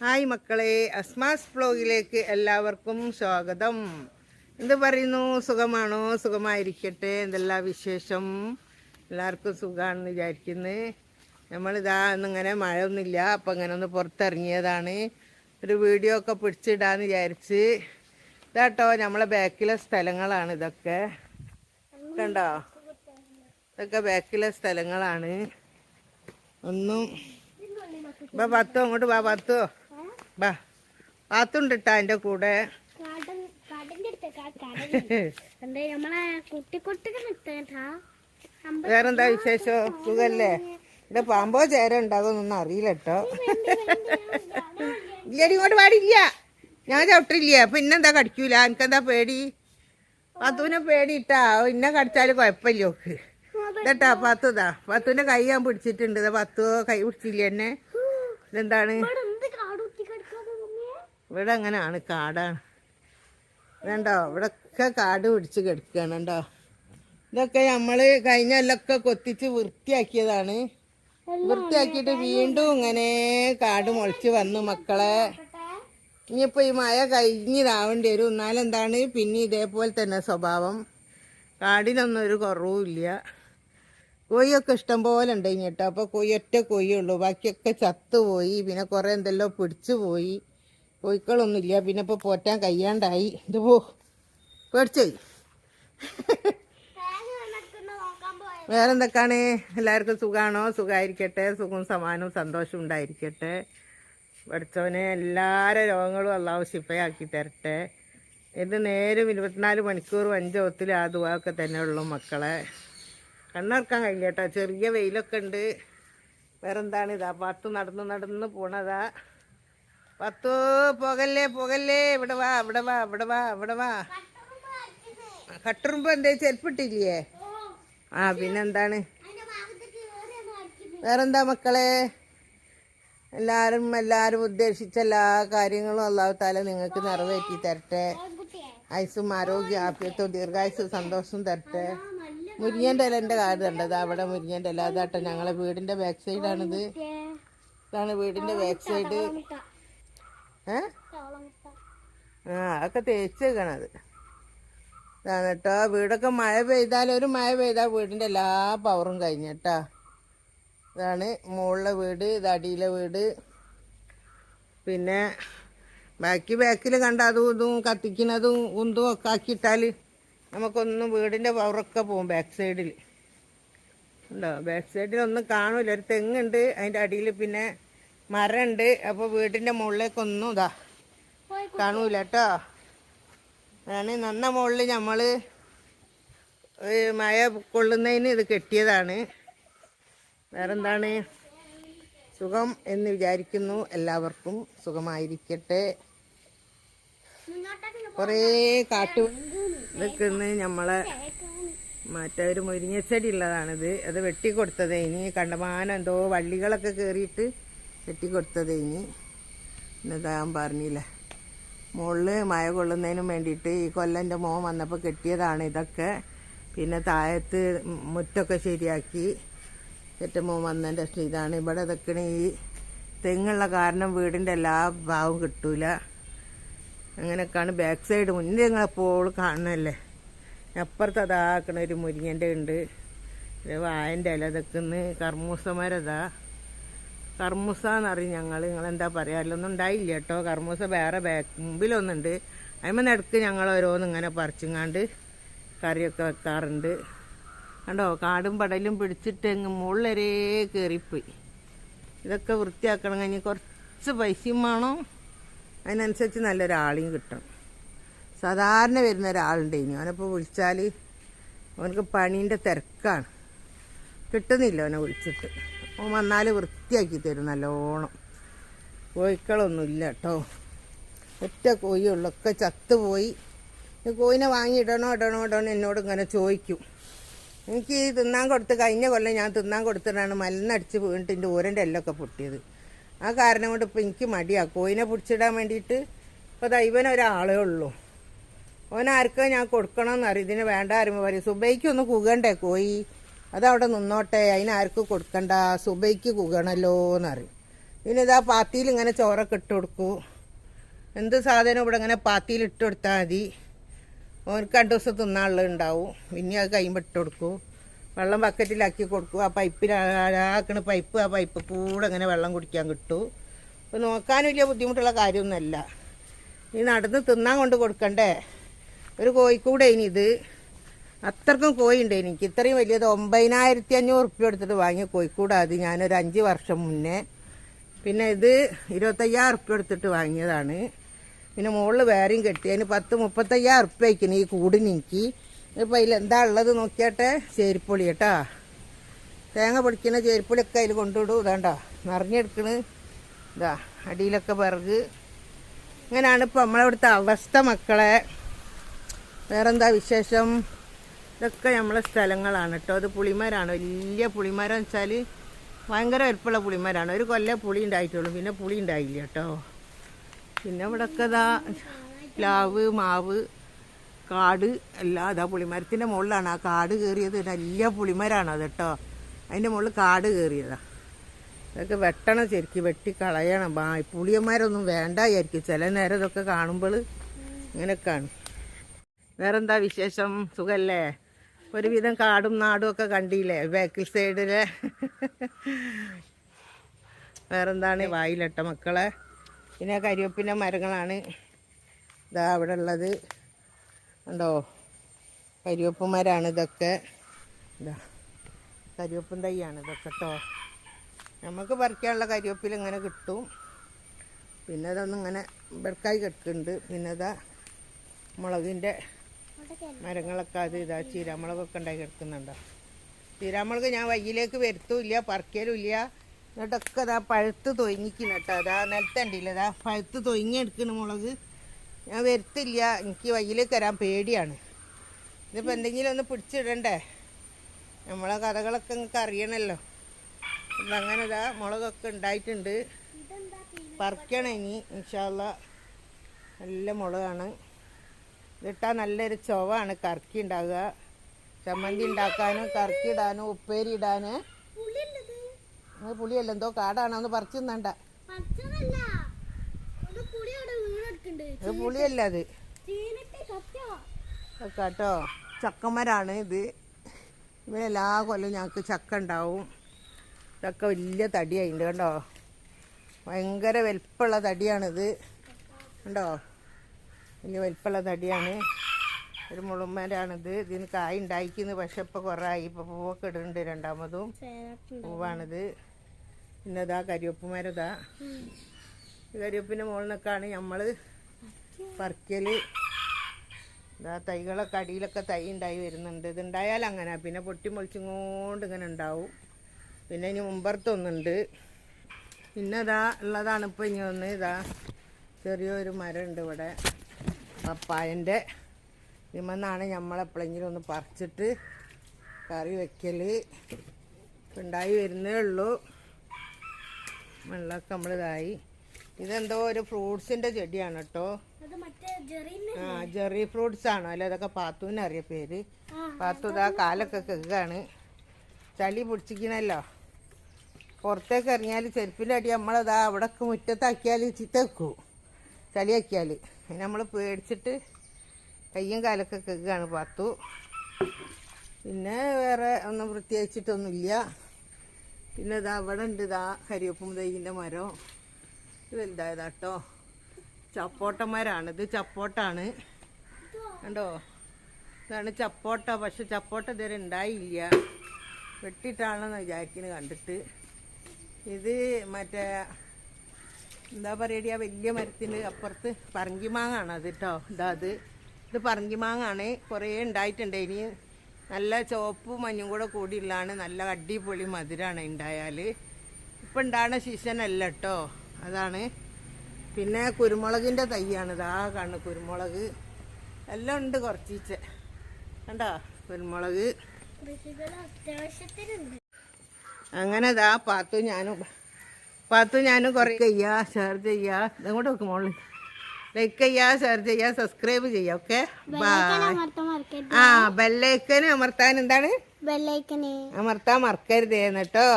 Hi മക്കളെ അസ്മാസ് ബ്ലോഗിലേക്ക് എല്ലാവർക്കും സ്വാഗതം. എന്ത് പറയുന്നു? സുഖമാണോ? സുഖമായിരിക്കട്ടെ? എന്തെല്ലാം വിശേഷം? എല്ലാവർക്കും സുഖമാണെന്ന് വിചാരിക്കുന്നത് നമ്മളിതാ ഇന്നിങ്ങനെ മഴ ഒന്നുമില്ല അപ്പം ഇങ്ങനെ ഒന്ന് പുറത്തിറങ്ങിയതാണ്. ഒരു വീഡിയോ ഒക്കെ പിടിച്ചിടാന്ന് വിചാരിച്ച്. ഇതാട്ടോ നമ്മളെ ബാക്കിലെ സ്ഥലങ്ങളാണ് ഇതൊക്കെ. കണ്ടോ? ഇതൊക്കെ ബാക്കിലെ സ്ഥലങ്ങളാണ്. ഒന്നും ഇപ്പം പത്തോ അങ്ങോട്ട് വാ പത്തു ബാ പാത്തുണ്ട് ട്ടാ എന്റെ കൂടെ വേറെന്താ വിശേഷം? സുഖല്ലേ? ഇവിടെ പാമ്പോ ചേര ഉണ്ടാകുമെന്നൊന്നും അറിയില്ല കേട്ടോ. ഇല്ലടി ഇങ്ങോട്ട് പാടില്ല ഞാൻ ചവിട്ടില്ല. അപ്പൊ ഇന്നെന്താ കടിക്കൂല? എനിക്കെന്താ പേടി? പത്തുവിനെ പേടിയിട്ടാ. ഇന്നെ കടിച്ചാൽ കുഴപ്പമില്ല ഓക്ക്. ഇതട്ടാ പത്തുതാ പത്തുവിന്റെ കൈ ഞാൻ പിടിച്ചിട്ടുണ്ട്. പത്തു കൈ പിടിച്ചില്ല എന്നെ? ഇതെന്താണ് എന്ത് കാട് കുത്തി കിടക്കാതെ മമ്മിയെ ഇവിടെ അങ്ങനെയാണ് കാടാണ്. വേണ്ടോ ഇവിടൊക്കെ കാട് പിടിച്ച് കിടക്കുകയാണ് ഇതൊക്കെ നമ്മൾ കഴിഞ്ഞ കൊല്ലൊക്കെ കൊത്തിച്ച് വൃത്തിയാക്കിയതാണ്. വൃത്തിയാക്കിയിട്ട് വീണ്ടും ഇങ്ങനെ കാട് മുളച്ച് വന്നു മക്കളെ. ഇനിയിപ്പോൾ ഈ മഴ കഴിഞ്ഞിതാവേണ്ടി വരും. എന്നാലെന്താണ് പിന്നെ ഇതേപോലെ തന്നെ സ്വഭാവം. കാടിനൊന്നും ഒരു കുറവുമില്ല കൊയ്യൊക്കെ ഇഷ്ടം പോലെ ഉണ്ട് കേട്ടോ. അപ്പോൾ കൊയ്യൊറ്റ കൊയ്യുള്ളൂ ബാക്കിയൊക്കെ ചത്തുപോയി. പിന്നെ കുറേ എന്തെല്ലോ പിടിച്ചു പോയി കോഴിക്കളൊന്നുമില്ല പിന്നെ ഇപ്പോൾ പോറ്റാൻ കഴിയാണ്ടായി. ഇത് പോ. പേടിച്ചോയി നോക്കാൻ പോയ വേറെ എന്തൊക്കെയാണ് എല്ലാവർക്കും സുഖമാണോ സുഖമായിരിക്കട്ടെ സുഖവും സമാനവും സന്തോഷവും ഉണ്ടായിരിക്കട്ടെ. പഠിച്ചവനെ എല്ലാവരെ രോഗങ്ങളും അള്ളാഹു ശിപ്പയാക്കി തരട്ടെ. ഇത് നേരം ഇരുപത്തിനാല് മണിക്കൂറും അഞ്ചോത്തിൽ ആ ദുവാക്കെ തന്നെ ഉള്ളൂ മക്കളെ. കണ്ണിറക്കാൻ കഴിയില്ല കേട്ടോ. ചെറിയ വെയിലൊക്കെ ഉണ്ട്. വേറെന്താണ്? ഇതാ നടന്ന് നടന്ന് പോണതാ. പത്തു പുകല്ലേ പുകല്ലേ ഇവിടെ വാ ഇവിടെ വാ ഇവിടെ വാ ഇവിടെ വാ. കട്ടുറുമ്പ് എന്തേ ചെരുപ്പിട്ടില്ലേ? ആ പിന്നെന്താണ്? വേറെന്താ മക്കളെ? എല്ലാവരും എല്ലാവരും ഉദ്ദേശിച്ച എല്ലാ കാര്യങ്ങളും അല്ലാത്താലും താല നിങ്ങൾക്ക് നിറവേറ്റി തരട്ടെ. ആയുസും ആരോഗ്യ ആഭ്യത്വം ദീർഘായുസും സന്തോഷവും തരട്ടെ. മുരിങ്ങന്റെ ഇലന്റെ കാട് കണ്ടത് അവിടെ മുരിങ്ങന്റെ ഇല. അതാട്ടെ ഞങ്ങളെ വീടിന്റെ ബാക്ക് സൈഡാണിത് ഇതാണ് വീടിന്റെ ബാക്ക് സൈഡ് ആ അതൊക്കെ തേച്ച് വെക്കണത് ഇതാണ് കേട്ടോ വീടൊക്കെ മഴ പെയ്താൽ ഒരു മഴ പെയ്താൽ വീടിന്റെ എല്ലാ പവറും കഴിഞ്ഞ കേട്ടോ. ഇതാണ് മുകളിലെ വീട് ഇത് അടിയിലെ വീട്. പിന്നെ ബാക്കി ബാക്കിൽ കണ്ട അതും ഇതും കത്തിക്കുന്നതും ഉന്തും ഒക്കെ ആക്കിയിട്ടാൽ നമുക്കൊന്നും വീടിന്റെ പവറൊക്കെ പോകും ബാക്ക് സൈഡിൽ ഉണ്ടോ? ബാക്ക് സൈഡിൽ ഒന്നും കാണില്ല. ഒരു തെങ്ങുണ്ട് അതിന്റെ അടിയിൽ പിന്നെ മരമുണ്ട് അപ്പോൾ വീടിന്റെ മുകളിലേക്കൊന്നും ഇതാ കാണൂല കേട്ടോ അതാണ് നന്ന മുകളിൽ നമ്മൾ മഴ കൊള്ളുന്നതിന് ഇത് കെട്ടിയതാണ്. വേറെന്താണ്? സുഖം എന്ന് വിചാരിക്കുന്നു എല്ലാവർക്കും. സുഖമായിരിക്കട്ടെ. കൊറേ കുറേ കാട്ടു നിൽക്കുന്ന. നമ്മളെ മറ്റേ ഒരു മുരിങ്ങച്ചെടി ഉള്ളതാണിത്. അത് വെട്ടിക്കൊടുത്തത്. ഇനി കണ്ടമാനം എന്തോ വള്ളികളൊക്കെ കയറിയിട്ട് വെട്ടിക്കൊടുത്തത് ഇനി എന്നതാ ഞാൻ പറഞ്ഞില്ല. മുകളിൽ മഴ കൊള്ളുന്നതിനും വേണ്ടിയിട്ട് ഈ കൊല്ലന്റെ മോൻ വന്നപ്പോൾ കെട്ടിയതാണ് ഇതൊക്കെ. പിന്നെ താഴത്ത് മുറ്റൊക്കെ ശരിയാക്കി. കെട്ട മോൻ വന്നതിന്റെ ഇതാണ്. ഇവിടെ ഇതൊക്കെ ഈ തെങ്ങുള്ള കാരണം വീടിന്റെ എല്ലാ ഭാവവും കിട്ടൂല. അങ്ങനെയൊക്കെയാണ് ബാക്ക് സൈഡ് മുന്നേ നിങ്ങളെപ്പോഴും കാണുന്നല്ലേ അപ്പുറത്ത് അതാക്കണ ഒരു മുരിങ്ങന്റെ ഉണ്ട്. വായന്റെ ഇല ഇതൊക്കെ കർമ്മൂസമരതാ. കർമ്മൂസ എന്നറിയും ഞങ്ങൾ നിങ്ങൾ എന്താ പറയുക അതിലൊന്നും ഉണ്ടായില്ല കേട്ടോ. കർമ്മൂസ വേറെ ബാക്ക് മുമ്പിലൊന്നുണ്ട്. അതിന്മേൽ നടക്ക് ഞങ്ങൾ ഓരോന്ന് ഇങ്ങനെ പറിച്ചുങ്ങാണ്ട് കറിയൊക്കെ വെക്കാറുണ്ട്. കണ്ടോ? കാടും പടലും പിടിച്ചിട്ട് അങ്ങ് മുകളിലരേ കയറിപ്പോയി ഇതൊക്കെ വൃത്തിയാക്കണം കഴിഞ്ഞ് കുറച്ച് പൈസയും വേണം. അതിനനുസരിച്ച് നല്ലൊരാളെയും കിട്ടണം. സാധാരണ വരുന്ന ഒരാളുണ്ട് ഇനി. അവനപ്പോൾ വിളിച്ചാൽ അവനക്ക് പണീന്റെ തിരക്കാണ്. കിട്ടുന്നില്ല അവനെ വിളിച്ചിട്ട്. അവൻ വന്നാൽ വൃത്തിയാക്കി തരും നല്ലോണം. കോഴിക്കളൊന്നുമില്ല കേട്ടോ ഒറ്റ കോഴിയുള്ളൂ ഒക്കെ ചത്തുപോയി കോഴിനെ വാങ്ങി ഇടണോ ഇടണോ എന്നോട് ഇങ്ങനെ ചോദിക്കും. എനിക്ക് ഈ തിന്നാൻ കൊടുത്ത് കഴിഞ്ഞ കൊല്ലം ഞാൻ തിന്നാൻ കൊടുത്തിട്ടാണ് മലന്നടിച്ച് വീണിട്ട് എന്റെ ഓരന്റെ എല്ലൊക്കെ പൊട്ടിയത്. ആ കാരണം കൊണ്ട് ഇപ്പം എനിക്ക് മടിയാണ് കോഴിനെ പിടിച്ചിടാൻ വേണ്ടിയിട്ട് ഇപ്പോൾ ദൈവനൊരാളേ ഒരാളേ ഉള്ളൂ. ഓനാർക്കാ ഞാൻ കൊടുക്കണമെന്ന് അറിയും ഇതിന് വേണ്ട ആരും പറയും സുബൈക്കൊന്ന് കുകണ്ടേ കോഴി? അതവിടെ നിന്നോട്ടെ അതിനാർക്ക് കൊടുക്കണ്ട സുബൈക്ക് കുകണല്ലോ എന്നറിയും പിന്നെ ഇതാ പാത്തിയിൽ ഇങ്ങനെ ചോറൊക്കെ ഇട്ട് കൊടുക്കൂ. എന്ത് സാധനം ഇവിടെ ഇങ്ങനെ പാത്തിയിൽ ഇട്ട് കൊടുത്താൽ മതി. ഓനക്ക് രണ്ട് ദിവസം തിന്നാനുള്ളത് ഉണ്ടാവും. പിന്നെ അത് കഴിയുമ്പോൾ ഇട്ട് കൊടുക്കൂ. വെള്ളം ബക്കറ്റിലാക്കി കൊടുക്കും. ആ പൈപ്പിൽ ആക്കണ പൈപ്പ് ആ പൈപ്പ് കൂടെ ഇങ്ങനെ വെള്ളം കുടിക്കാൻ കിട്ടും. അപ്പോൾ നോക്കാനും വലിയ ബുദ്ധിമുട്ടുള്ള കാര്യമൊന്നുമല്ല. ഈ നടന്ന് തിന്നാൻ കൊണ്ട് കൊടുക്കണ്ടേ? ഒരു കോഴിക്കൂടെ ഇനി ഇത്. അത്രക്കും കോഴിയുണ്ട് എനിക്ക്. ഇത്രയും വലിയത് ഒമ്പതിനായിരത്തി അഞ്ഞൂറ് റുപ്യ എടുത്തിട്ട് വാങ്ങിയ കോഴിക്കൂടാത് ഞാനൊരു അഞ്ച് വർഷം മുന്നേ. പിന്നെ ഇത് ഇരുപത്തയ്യായിരം റുപ്യ എടുത്തിട്ട് വാങ്ങിയതാണ്. പിന്നെ മുകളിൽ വേറെയും കെട്ടി. അതിന് പത്ത് മുപ്പത്തയ്യായിരം റുപ്യ വയ്ക്കുന്നു ഈ കൂടിന് എനിക്ക്. അതിൽ എന്താ ഉള്ളത് നോക്കിയാട്ടെ? ചേരിപ്പൊളി കേട്ടാ. തേങ്ങ പൊടിക്കുന്ന ചേരിപ്പൊളിയൊക്കെ അതിൽ കൊണ്ടുവിടും. ഇതാണ്ട നിറഞ്ഞെടുക്കണ്. ഇതാ അടിയിലൊക്കെ പിറക്. ഇങ്ങനെയാണ് നമ്മളെ നമ്മളവിടുത്തെ അവസ്ഥ മക്കളെ. വേറെന്താ വിശേഷം? ഇതൊക്കെ നമ്മളെ സ്ഥലങ്ങളാണ് കേട്ടോ അത് പുളിമരാണ്. വലിയ പുളിമരം വെച്ചാൽ ഭയങ്കര വലുപ്പമുള്ള പുളിമരാണ്. ഒരു കൊല്ലം പുളി ഉണ്ടായിട്ടുള്ളൂ. പിന്നെ പുളി ഉണ്ടായില്ല കേട്ടോ പിന്നെ ഇവിടെയൊക്കെ ഇതാ പ്ലാവ് മാവ് കാട് എല്ലാം അതാ പുളിമരത്തിന്റെ മുകളിലാണ്. ആ കാട് കയറിയത് വലിയ പുളിമരാണ് അത് കേട്ടോ അതിന്റെ മുകളിൽ കാട് കയറിയതാ. ഇതൊക്കെ വെട്ടണം ശരിക്കും. വെട്ടി കളയണം. ബാ പുളിയന്മാരൊന്നും വേണ്ടായിരിക്കും. ചില നേരം ഇതൊക്കെ കാണുമ്പോൾ ഇങ്ങനെയൊക്കെയാണ് വേറെന്താ വിശേഷം? സുഖല്ലേ? ഒരുവിധം കാടും നാടും ഒക്കെ കണ്ടില്ലേ? ബാക്കിൽ സൈഡിലെ. വേറെന്താണ്? വായിലട്ട മക്കളെ. പിന്നെ കരിവേപ്പിന്റെ മരങ്ങളാണ്. ഇതാ അവിടെ ഉള്ളത്. ഉണ്ടോ കരിവേപ്പ് മരമാണ് ഇതൊക്കെ. ഇതാ. കരിവേപ്പും തൈയാണ് ഇതൊക്കെ കേട്ടോ നമുക്ക് പറിക്കാനുള്ള കരിവേപ്പിൽ ഇങ്ങനെ കിട്ടും. പിന്നെ അതൊന്നും ഇങ്ങനെ ബെർക്കായി കിടക്കുന്നുണ്ട് പിന്നെ ഇതാ മുളകിന്റെ മരങ്ങളൊക്കെ അത് ഇതാ ചീരാമുളകൊക്കെ ഉണ്ടാക്കി എടുക്കുന്നുണ്ടോ ചീരാമുളക് ഞാൻ വയ്യിലേക്ക് വരുത്തുമില്ല പറിക്കലുമില്ല. എന്നിട്ടൊക്കെ അതാ പഴുത്ത് തൊയിങ്ങിക്കുന്നു കേട്ടോ. അതാ നിലത്തണ്ടില്ല അതാ പഴുത്ത് എടുക്കുന്ന മുളക്. ഞാൻ വരുത്തില്ല എനിക്ക് വയ്യിലേക്ക് വരാൻ പേടിയാണ്. ഇതിപ്പോൾ എന്തെങ്കിലും ഒന്ന് പിടിച്ചിടണ്ടേ? നമ്മളെ കഥകളൊക്കെ നിങ്ങൾക്ക് അറിയണമല്ലോ അങ്ങനെ ഇതാ മുളകൊക്കെ ഉണ്ടായിട്ടുണ്ട്. പറിക്കണം ഇനി ഇൻഷാല്ല നല്ല മുളകാണ്. ഇതിട്ടാൽ നല്ലൊരു ചൊവാണ് കറക്കി ഉണ്ടാകുക ചമ്മന്തി ഉണ്ടാക്കാനും കറക്കി ഇടാനും ഉപ്പേരി ഇടാന്. പുളിയല്ല എന്തോ കാടാണോന്ന് പറിച്ചു തന്നണ്ട. അത് പുളിയല്ല അത്. കേട്ടോ? ചക്കമരാണ് ഇത്. ഇവിടെ എല്ലാ കൊല്ലം ഞങ്ങൾക്ക് ചക്ക ഉണ്ടാവും ഇതൊക്കെ വലിയ തടിയായിട്ടുണ്ട് കണ്ടോ? ഭയങ്കര വലിപ്പമുള്ള തടിയാണിത്. കണ്ടോ? വലിയ വലിപ്പമുള്ള തടിയാണ്. ഒരു മുളുമരാണിത് ഇതിന് കായ് ഉണ്ടായിക്കുന്നു. പക്ഷെ ഇപ്പോൾ കുറേ ആയി ഇപ്പോൾ പൂവൊക്കെ ഇടുന്നുണ്ട് രണ്ടാമതും. പൂവാണിത്. പിന്നെ ഇതാ കരിവേപ്പ് മരം ഇതാ ഈ കരിവേപ്പിന്റെ മുകളിൽ നിൽക്കാണ് നമ്മൾ പറിക്കൽ ഇതാ തൈകളൊക്കെ അടിയിലൊക്കെ തൈ ഉണ്ടായി വരുന്നുണ്ട്. ഇതുണ്ടായാൽ അങ്ങനെ. പിന്നെ പൊട്ടി മുളിച്ചും കൊണ്ട് ഇങ്ങനെ ഉണ്ടാവും. പിന്നെ ഇനി മുമ്പർത്തൊന്നുണ്ട് പിന്നെ ഇതാ ഉള്ളതാണ് ഇപ്പോൾ ഇനി ഒന്ന്. ഇതാ ചെറിയൊരു മരം ഉണ്ട് ഇവിടെ. പപ്പായന്റെ ഇതിമെന്നാണ് നമ്മളെപ്പോഴെങ്കിലും ഒന്ന് പറിച്ചിട്ട് കറി വെക്കൽ ഉണ്ടായി വരുന്നേ ഉള്ളൂ. വെള്ളമൊക്കെ നമ്മളിതായി. ഇതെന്തോ ഒരു ഫ്രൂട്ട്സിന്റെ ചെടിയാണ് കേട്ടോ ആ ജെറി ഫ്രൂട്ട്സ് ആണോ അല്ലെ അതൊക്കെ പാത്തുവിന് അറിയ പേര്. പാത്തു ഇതാ കാലൊക്കെ കെക്കാണ് ചളി പിടിച്ചിക്കണല്ലോ പുറത്തേക്ക് ഇറങ്ങിയാൽ ചെരുപ്പിന്റെ അടി നമ്മളതാ അവിടെ മുറ്റത്താക്കിയാൽ ചിത്തക്കൂ ചളിയാക്കിയാൽ അതിന് നമ്മൾ പേടിച്ചിട്ട് കയ്യും കാലൊക്കെ കേൾക്കുകയാണ് പാത്തു. പിന്നെ വേറെ ഒന്നും പ്രത്യേകിച്ചിട്ടൊന്നുമില്ല പിന്നെ ഇതാ അവിടെ ഉണ്ട് ഇതാ കരിയപ്പും തൈന്റെ മരം. ഇത് വലുതായതാട്ടോ. ചപ്പോട്ട മരമാണ് ഇത് ചപ്പോട്ടാണ്. കണ്ടോ? ഇതാണ് ചപ്പോട്ട. പക്ഷെ ചപ്പോട്ട ഇതുവരെ ഉണ്ടായില്ല. വെട്ടിയിട്ടാണെന്ന് വിചാരിക്കുന്നത് കണ്ടിട്ട്. ഇത് മറ്റേ എന്താ പറയുക വലിയ മരത്തിന് അപ്പുറത്ത് പറങ്കിമാങ്ങാണ് അത് കേട്ടോ ഇതാ അത്. ഇത് പറങ്കിമാങ്ങാണ്. കുറേ ഉണ്ടായിട്ടുണ്ട്. ഇനി നല്ല ചുവപ്പ് മഞ്ഞും കൂടെ കൂടിയുള്ളതാണ്. നല്ല അടിപൊളി മധുരമാണ് ഉണ്ടായാൽ. ഇപ്പം ഉണ്ടാകുന്ന സീസൺ അല്ല കേട്ടോ അതാണ്. പിന്നെ കുരുമുളകിന്റെ തൈയാണ്. ഇതാ കാണുന്നത് കുരുമുളക്. എല്ലാം ഉണ്ട് കുറച്ചീച്ച. കണ്ടോ? കുരുമുളക്. അങ്ങനെ ഇതാ പാത്തു ഞാനും പാത്തു ഞാനും കുറേ ചെയ്യുക ഷെയർ ചെയ്യാ. ഇതങ്ങോട്ട് വെക്കും മോളിൽ ലൈക്ക് ചെയ്യാ ഷെയർ ചെയ്യാ സബ്സ്ക്രൈബ് ചെയ്യുക ഓക്കെ ആ ബെല്ലൈക്കന് അമർത്താൻ എന്താണ്? അമർത്താൻ മറക്കരുത് കേട്ടോ.